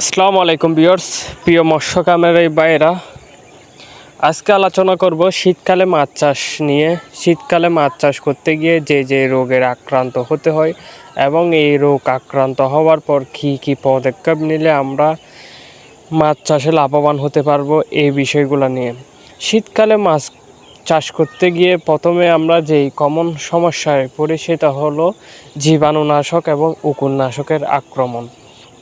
আসসালামু আলাইকুম বিয়র্স প্রিয় মৎস্য কামের এই বাইরা আজকে আলোচনা করব শীতকালে মাছ চাষ নিয়ে। শীতকালে মাছ চাষ করতে গিয়ে যে যে রোগের আক্রান্ত হতে হয় এবং এই রোগ আক্রান্ত হওয়ার পর কী কী পদক্ষেপ নিলে আমরা মাছ চাষে লাভবান হতে পারব এই বিষয়গুলো নিয়ে। শীতকালে মাছ চাষ করতে গিয়ে প্রথমে আমরা যেই কমন সমস্যায় পড়ি সেটা হলো জীবাণুনাশক এবং উকুননাশকের আক্রমণ।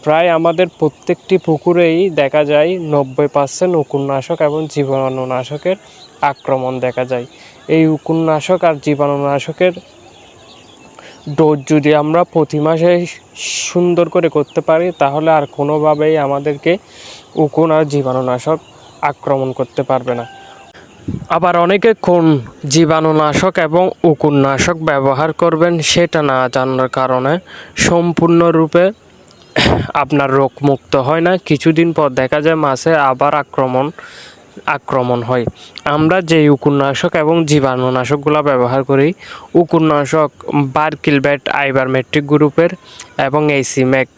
প্রায় আমাদের প্রত্যেকটি পুকুরেই দেখা যায় নব্বই পার্সেন্ট উকুননাশক এবং জীবাণুনাশকের আক্রমণ দেখা যায়। এই উকুননাশক আর জীবাণুনাশকের ডোজ যদি আমরা প্রতি মাসে সুন্দর করে করতে পারি, তাহলে আর কোনোভাবেই আমাদেরকে উকুন আর জীবাণুনাশক আক্রমণ করতে পারবে না। আবার অনেকে কোন জীবাণুনাশক এবং উকুননাশক ব্যবহার করবেন সেটা না জানার কারণে সম্পূর্ণরূপে আপনার রোগমুক্ত হয় না। কিছুদিন পর দেখা যায় মাছে আবার আক্রমণ আক্রমণ হয়। আমরা যে উকুননাশক এবং জীবাণুনাশকগুলো ব্যবহার করি, উকুননাশক বার্কিলব্যাট, আইবারমেট্রিক গ্রুপের এবং এই সিমেক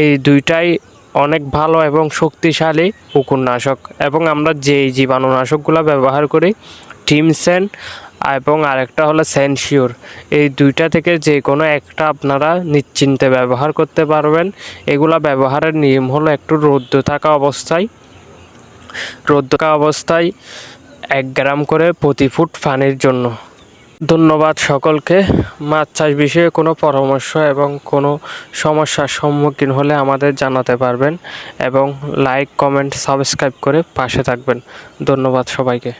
এই দুইটাই অনেক ভালো এবং শক্তিশালী উকুননাশক। এবং আমরা যেই জীবাণুনাশকগুলো ব্যবহার করি, টিমসেন এবং আরেকটা হলো সেনশিওর এই দুইটা থেকে যে কোনো একটা আপনারা নিশ্চিন্তে ব্যবহার করতে পারবেন। এগুলা ব্যবহারের নিয়ম হলো একটু রৌদ্র থাকা অবস্থায়। রৌদ্র থাকা অবস্থায় এক গ্রাম করে প্রতি ফুট পানির জন্য। ধন্যবাদ সকলকে। মাছ চাষ বিষয়ে কোনো পরামর্শ এবং কোনো সমস্যার সম্মুখীন হলে আমাদের জানাতে পারবেন এবং লাইক কমেন্ট সাবস্ক্রাইব করে পাশে থাকবেন। ধন্যবাদ সবাইকে।